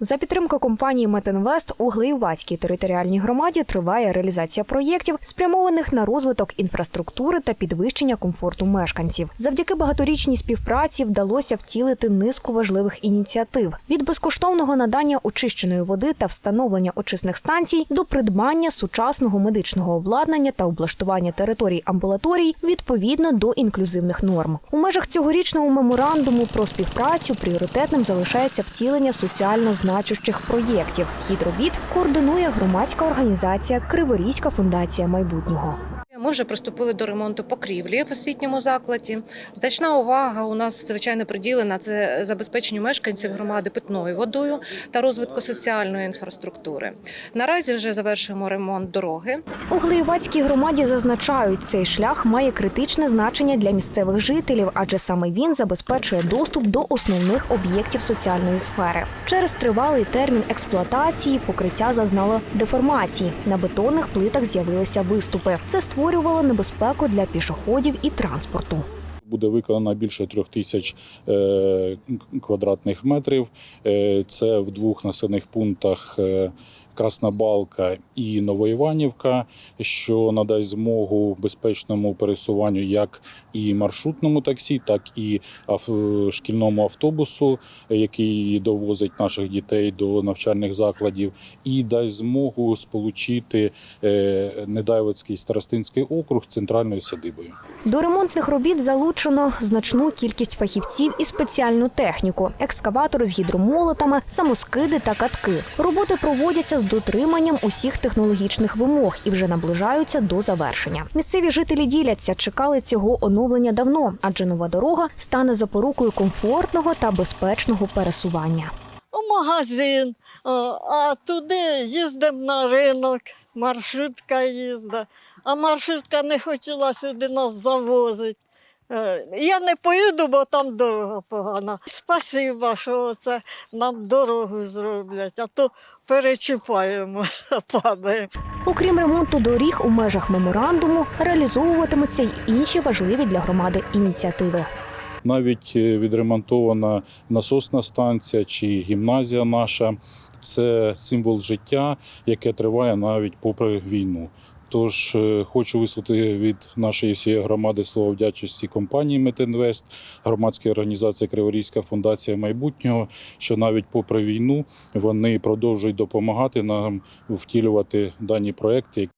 За підтримки компанії Метинвест у Глеювацькій територіальній громаді триває реалізація проєктів, спрямованих на розвиток інфраструктури та підвищення комфорту мешканців. Завдяки багаторічній співпраці вдалося втілити низку важливих ініціатив від безкоштовного надання очищеної води та встановлення очисних станцій до придбання сучасного медичного обладнання та облаштування територій амбулаторій відповідно до інклюзивних норм. У межах цьогорічного меморандуму про співпрацю пріоритетним залишається втілення соціально значущих проєктів. Хід робіт координує громадська організація Криворізька фундація майбутнього. Ми вже приступили до ремонту покрівлі в освітньому закладі. Значна увага у нас звичайно приділена це забезпеченню мешканців громади питною водою та розвитку соціальної інфраструктури. Наразі вже завершуємо ремонт дороги. У Глеєвацькій громаді зазначають, цей шлях має критичне значення для місцевих жителів, адже саме він забезпечує доступ до основних об'єктів соціальної сфери. Через тривалий термін експлуатації покриття зазнало деформації. На бетонних плитах з'явилися виступи. Це створювало небезпеку для пішоходів і транспорту. Буде виконано більше трьох тисяч е, квадратних метрів. Е, Це в двох населених пунктах Красна Балка і Новоіванівка, що надасть змогу безпечному пересуванню як і маршрутному таксі, так і шкільному автобусу, який довозить наших дітей до навчальних закладів, і дасть змогу сполучити е, Недайлицький старостинський округ з центральною садибою. До ремонтних робіт залучено значну кількість фахівців і спеціальну техніку: екскаватори з гідромолотами, самоскиди та катки. Роботи проводяться з дотриманням усіх технологічних вимог і вже наближаються до завершення. Місцеві жителі діляться, чекали цього оновлення давно, адже нова дорога стане запорукою комфортного та безпечного пересування. магазин, а туди їздимо на ринок, маршрутка їздить. А маршрутка не хотіла сюди нас завозити. Е, Я не поїду, бо там дорога погана. Спасибо, що це нам дорогу зроблять, а то перечіпаємо, падаємо. Окрім ремонту доріг у межах меморандуму, реалізовуватимуться й інші важливі для громади ініціативи. Навіть е, відремонтована насосна станція чи гімназія наша це символ життя, яке триває навіть попри війну. Тож е, хочу висловити від нашої всієї громади слово вдячності компанії Метинвест, громадській організації Криворізька фундація майбутнього, що навіть попри війну вони продовжують допомагати нам втілювати дані проекти,